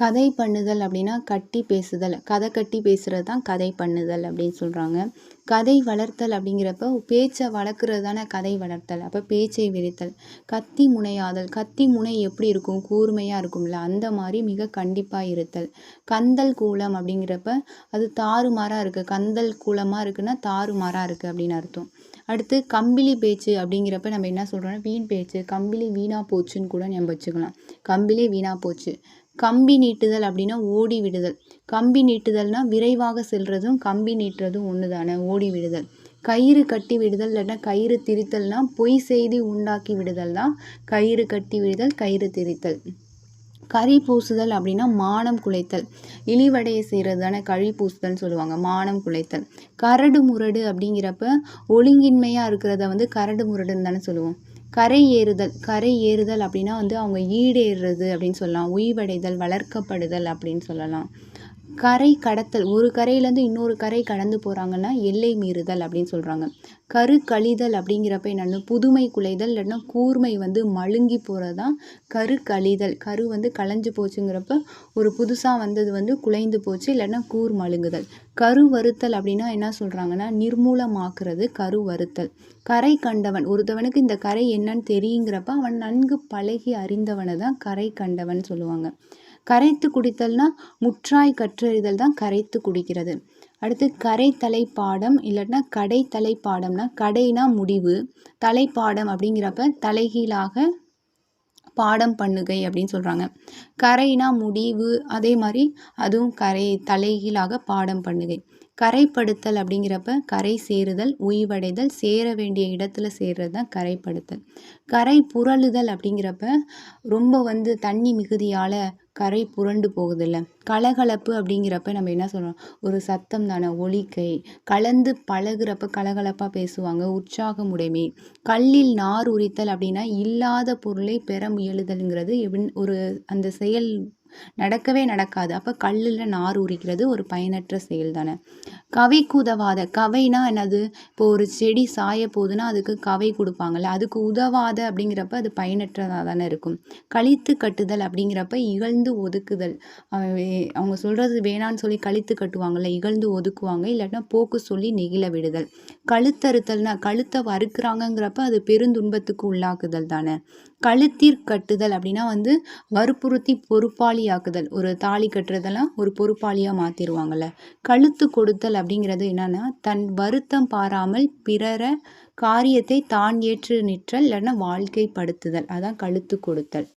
கதை பண்ணுதல் அப்படின்னா கட்டி பேசுதல். கதை கட்டி பேசுகிறது தான் கதை பண்ணுதல் அப்படின்னு சொல்கிறாங்க கதை வளர்த்தல் அப்படிங்கிறப்ப பேச்சை வளர்க்குறது தானே கதை வளர்த்தல். அப்போ பேச்சை விரித்தல். கத்தி முனையாதல். கத்தி முனை எப்படி இருக்கும்? கூர்மையாக இருக்கும்ல. அந்த மாதிரி மிக கண்டிப்பாக இருத்தல். கந்தல் கூலம் அப்படிங்கிறப்ப அது தாறுமாறாக இருக்குது கந்தல் கூலமாக இருக்குன்னா தாறுமாறாக இருக்குது அப்படின்னு அர்த்தம். அடுத்து கம்பிலி பேச்சு அப்படிங்கிறப்ப நம்ம என்ன சொல்கிறோம்னா வீண் பேச்சு. கம்பிலி வீணாக போச்சுன்னு கூட நம்ம வச்சுக்கலாம். கம்பிலே வீணாக போச்சு. கம்பி நீட்டுதல் அப்படின்னா ஓடி விடுதல். கம்பி நீட்டுதல்னா விரைவாக செல்றதும் கம்பி நீட்டுறதும் ஒன்று தானே ஓடி விடுதல். கயிறு கட்டி விடுதல் இல்லைன்னா கயிறு திரித்தல்னா பொய் செய்தி உண்டாக்கி விடுதல் தான் கயிறு கட்டி விடுதல் கயிறு திரித்தல். கறி பூசுதல் அப்படின்னா மானம் குலைத்தல். இழிவடைய செய்கிறது தானே கழி பூசுதல்னு சொல்லுவாங்க மானம் குலைத்தல். கரடு முரடு அப்படிங்கிறப்ப ஒழுங்கின்மையாக இருக்கிறத வந்து கரடு முரடுன்னு தானே சொல்லுவோம். கரை ஏறுதல் கரை ஏறுதல் அப்படின்னா வந்து அவங்க ஈடேறுறது அப்படின்னு சொல்லலாம் உய்வடைதல் வளர்க்கப்படுதல் அப்படின்னு சொல்லலாம். கரை கடத்தல் ஒரு கரையிலேருந்து இன்னொரு கரை கடந்து போகிறாங்கன்னா எல்லை மீறுதல் அப்படின்னு சொல்கிறாங்க கரு கழிதல் அப்படிங்கிறப்ப என்னென்னு புதுமை குலைதல் இல்லைன்னா கூர்மை வந்து மழுங்கி போகிறது தான் கரு கழிதல். கரு வந்து களைஞ்சு போச்சுங்கிறப்ப ஒரு புதுசாக வந்தது வந்து குலைந்து போச்சு இல்லைன்னா கூர் மழுங்குதல். கரு வருத்தல் அப்படின்னா என்ன சொல்கிறாங்கன்னா நிர்மூலமாக்குறது கரு வருத்தல். கரை கண்டவன் ஒருத்தவனுக்கு இந்த கரை என்னன்னு தெரியுங்கிறப்ப அவன் நன்கு பழகி அறிந்தவனை தான் கரை கண்டவன் சொல்லுவாங்க. கரைத்து குடித்தல்னா முற்றாய் கற்றறிதல் தான் கரைத்து குடிக்கிறது. அடுத்து கரை தலைப்பாடம் இல்லைன்னா கடை தலைப்பாடம்னா கடைனா முடிவு தலைப்பாடம் அப்படிங்கிறப்ப தலைகீழாக பாடம் பண்ணுகை அப்படின்னு சொல்கிறாங்க கரைனா முடிவு அதே மாதிரி அதுவும் கரை தலைகீழாக பாடம் பண்ணுகை. கரைப்படுத்தல் அப்படிங்கிறப்ப கரை சேருதல் உய்வடைதல் சேர வேண்டிய இடத்துல சேர்றது தான் கரைப்படுத்தல். கரை புரளுதல் அப்படிங்கிறப்ப ரொம்ப வந்து தண்ணி மிகுதியால் கரை புரண்டு போகுதில்ல. கலகலப்பு அப்படிங்கிறப்ப நம்ம என்ன சொல்கிறோம் ஒரு சத்தம் தானே ஒலிக்கை. கலந்து பழகிறப்ப கலகலப்பாக பேசுவாங்க உற்சாகம் உடைமை. கல்லில் நார் உரித்தல் அப்படின்னா இல்லாத பொருளை பெற முயலுதல்ங்கிறது ஒரு அந்த செயல் நடக்கவே நடக்காது. அப்போ கல்லில் நார் உரிக்கிறது ஒரு பயனற்ற செயல் தானே. கவை உதவாத கவைனா என்னது? இப்போ ஒரு செடி சாய போகுதுன்னா அதுக்கு கவை கொடுப்பாங்கல்ல அதுக்கு உதவாத அப்படிங்கிறப்ப அது பயனற்றதாக தானே இருக்கும். கழித்து கட்டுதல் அப்படிங்கிறப்ப இகழ்ந்து ஒதுக்குதல். அவங்க சொல்கிறது வேணான்னு சொல்லி கழித்து கட்டுவாங்கல்ல இகழ்ந்து ஒதுக்குவாங்க இல்லாட்டினா போக்கு சொல்லி நெகிழ விடுதல். கழுத்தறுத்தல்னா கழுத்தை வறுக்கிறாங்கங்கிறப்ப அது பெருந்துன்பத்துக்கு உள்ளாக்குதல் தானே. கழுத்தீர் கட்டுதல் அப்படின்னா வந்து வற்புறுத்தி பொறுப்பாளி பொறுப்பாளியாக்குதல் ஒரு தாலி கட்டுறதெல்லாம் ஒரு பொறுப்பாளியாக மாற்றிடுவாங்கல்ல கழுத்து கொடுத்தல் அப்படிங்கிறது என்னன்னா தன் வருத்தம் பாராமல் பிறர காரியத்தை தான் ஏற்று நிற்றல் இல்லைன்னா வாழ்க்கைப்படுத்துதல் அதான் கழுத்து கொடுத்தல்.